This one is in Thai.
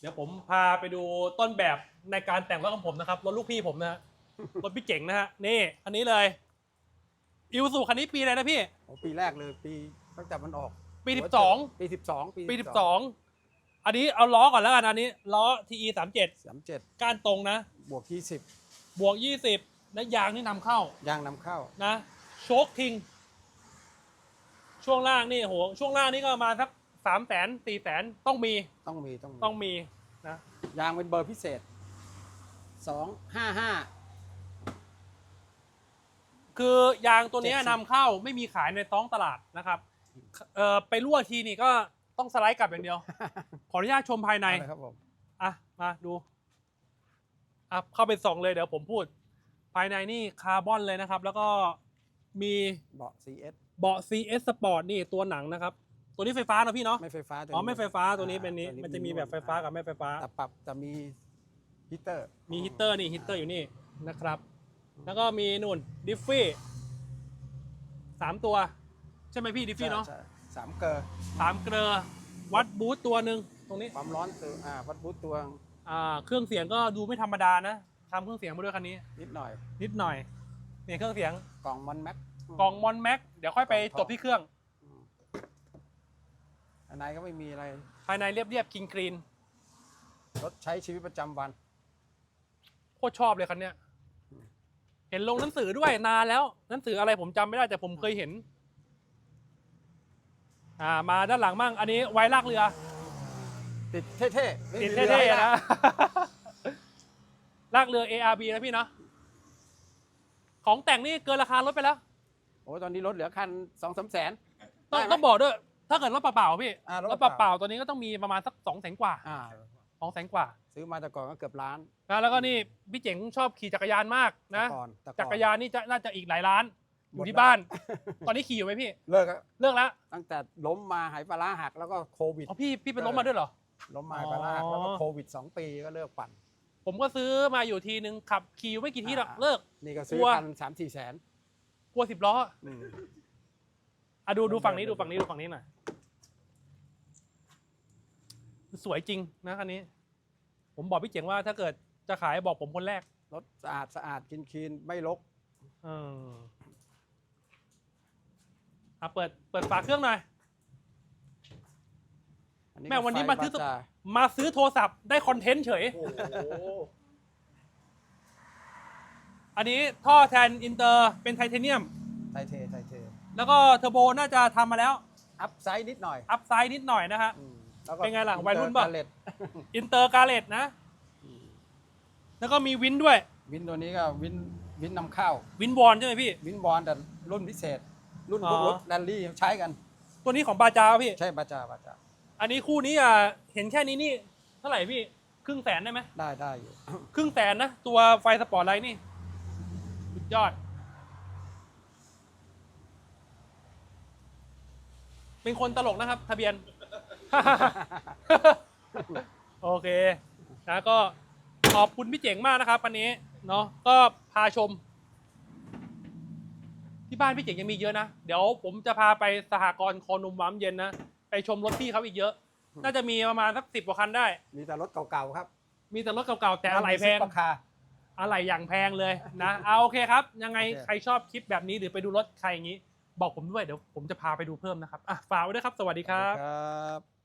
เดี๋ยวผมพาไปดูต้นแบบในการแต่งรถของผมนะครับรถลูกพี่ผมนะฮะ รถพี่เจ๋งนะฮะนี่อันนี้เลยอิวสุคันนี้ปีอะไรนะพี่ โอ้ปีแรกเลยปีตั้งแต่มันออกปีหัว12ปีสิบสองปีสิบสองอันนี้เอาล้อก่อนแล้วกันอันนี้ล้อ TE สามเจ็ดสามเจ็ดก้านตรงนะ บวกยี่สิบบวกยี่สิบและยางนี่นำเข้ายางนำเข้า นะโชคทิง ช่วงล่างนี่โหช่วงล่างนี่ก็ประมาณสัก สามแสนสี่แสนต้องมีต้องมีต้องมีต้องมีนะยางเป็นเบอร์พิเศษสองห้าห้า คือยางตัวเนี้ย70 นำเข้าไม่มีขายในท้องตลาดนะครับเอ่อไปรั่วทีนี่ก็ต้องสไลด์กลับอย่างเดียว ขออนุญาตชมภายในเอาเลยครับผมอะ มาดูอะเข้าไปส่องเลยเดี๋ยวผมพูด ภายในนี่คาร์บอนเลยนะครับ แล้วก็มีเบาะ CS เบาะ CS Sport นี่ตัวหนังนะครับ ตัวนี้ไฟฟ้านะพี่เนาะไม่ไฟฟ้าตัวอ๋อไม่ไฟฟ้าตัวนี้อ่เป็นนี้ตัวมันจะมีแบบไฟฟ้ากับไม่ไฟฟ้า แต่ปรับจะมีฮีตเตอร์มีฮีตเตอร์นี่ฮีตเตอร์อยู่นี่นะครับ แล้วก็มีนู่นดิฟฟี่สามตัว ใช่ไหมพี่ดิฟฟี่เนาะใช่สามเกลอสามเกลอวัดบูทตัวหนึ่งตรงนี้ความร้อนตัวอ่าวัดบูตตัวอ่าเครื่องเสียงก็ดูไม่ธรรมดานะทำเครื่องเสียงมาด้วยคันนี้ นิดหน่อย นิดหน่อยเนี่ยเครื่องเสียงกล่องมอนแม็กกล่องมอนแม็กเดี๋ยวค่อยไปจบที่เครื่อง อันไหนก็ไม่มีอะไร ภายในเรียบเรียบกินกรีนรถใช้ชีวิตประจำวัน โคตรชอบเลยคันเนี้ย เห็นลงหนังสือด้วยนานแล้วหนังสืออะไรผมจำไม่ได้แต่ผมเคยเห็น อ่า มาด้านหลังมั่งอันนี้ไว้ลากเรือติดเท่ๆไม่ติดมีรือเท่ให้ๆลานะกลากเรือ ARB นะพี่เนาะของแต่งนี่เกินราคารถไปแล้ว โอ้ตอนนี้รถเหลือคันสองสามแสนต้องได้ไหมต้องบอกด้วย ถ้าเกิดรถเปล่าๆพี่อ่ารถรถเปล่าเปล่าๆตัวนี้ก็ต้องมีประมาณสักสองแสนกว่าอ่าสองแสนกว่าซื้อมาแต่ก่อนก็เกือบล้านนะแล้วก็นี่พี่เจ๋งชอบขี่จักรยานมากนะ แต่ก่อนแต่อน จักรยานนี่จะน่าจะอีกหลายล้าน อหมยู่ดที่แล้ว บ้าน ตอนนี้ขี่อยู่ไหมพี่ เลิกแล้วเลิกแล้วตั้งแต่ล้มมาหายปลาร้าหักแล้วก็โควิด อ๋อพี่พี่ไปล้มมาด้วยเหรอ ล้มมาหายปลาร้าหักอ๋อแล้วก็โควิดสองปีก็เลิกปั่น ผมก็ซื้อมาอยู่ทีนึงขับขี่อยู่ไม่กี่ที่หรอกอ่า เลิก นี่ก็ซื้อกลัว คันสามสี่แสนกลัวสิบล้ออืม อะดูดูเดินฝั่งนี้เดินดูฝั่งนี้ดูฝั่งนี้หน่อยสวยจริงนะคันนี้ ผมบอกพี่เจ๋งว่าถ้าเกิดจะขายบอกผมคนแรกรถสะอาดสะอาดกินคีนไม่รกเอออะเปิดเปิดฝาเครื่องหน่อย อันนี้แม่ก็วันนี้ไฟมาซื้อบจมาซื้อโทรศัพท์ได้คอนเทนต์เฉย โอ้โหอันนี้ท่อแทนอินเตอร์เป็นไทเทเนียม ไทยเทไทยเท แล้วก็เทอร์โบน่าจะทำมาแล้ว อัพไซด์นิดหน่อยอัพไซด์นิดหน่อยนะฮะ อืมแล้วก็เป็นไงล่ะอิวัยรุ่นปะเตอกาเลตอินเตอร์กาเลตนะ แล้วก็มีวินด้วย วินตัวนี้ก็วินวินนำเข้า วินวอนใช่ไหมพี่ วินบอลแต่รุ่นพิเศษ รุ่นอ๋อ รถแรลลี่ใช้กัน ตัวนี้ของบาจาพี่ ใช่บาจาบาจาอันนี้คู่นี้อะเห็นแค่นี้นี่ เท่าไหร่พี่ ครึ่งแสนได้ไหมได้ได้อยู่ ครึ่งแสนนะ ตัวไฟสปอร์ตไลท์นี่สุดยอด เป็นคนตลกนะครับ ทะเบียน โอเคนะก็ขอบคุณพี่เจ๋งมากนะครับวันนี้เนาะก็พาชม ที่บ้านพี่เจ๋งยังมีเยอะนะ เดี๋ยวผมจะพาไปสหกรณ์โคนุมวัมเย็นนะ ไปชมรถพี่เขาอีกเยอะ น่าจะมีประมาณสักสิบกว่าคันได้ มีแต่รถเก่าๆครับมีแต่รถเก่าๆแต่อะไหล่แพง ราคา อะไหล่อย่างแพงเลยนะ เอาโอเคครับ ยังไงโอเค ใครชอบคลิปแบบนี้หรือไปดูรถใครอย่างนี้ บอกผมด้วยเดี๋ยวผมจะพาไปดูเพิ่มนะครับอะฝากไว้ด้วยครับ สวัสดีครับครับ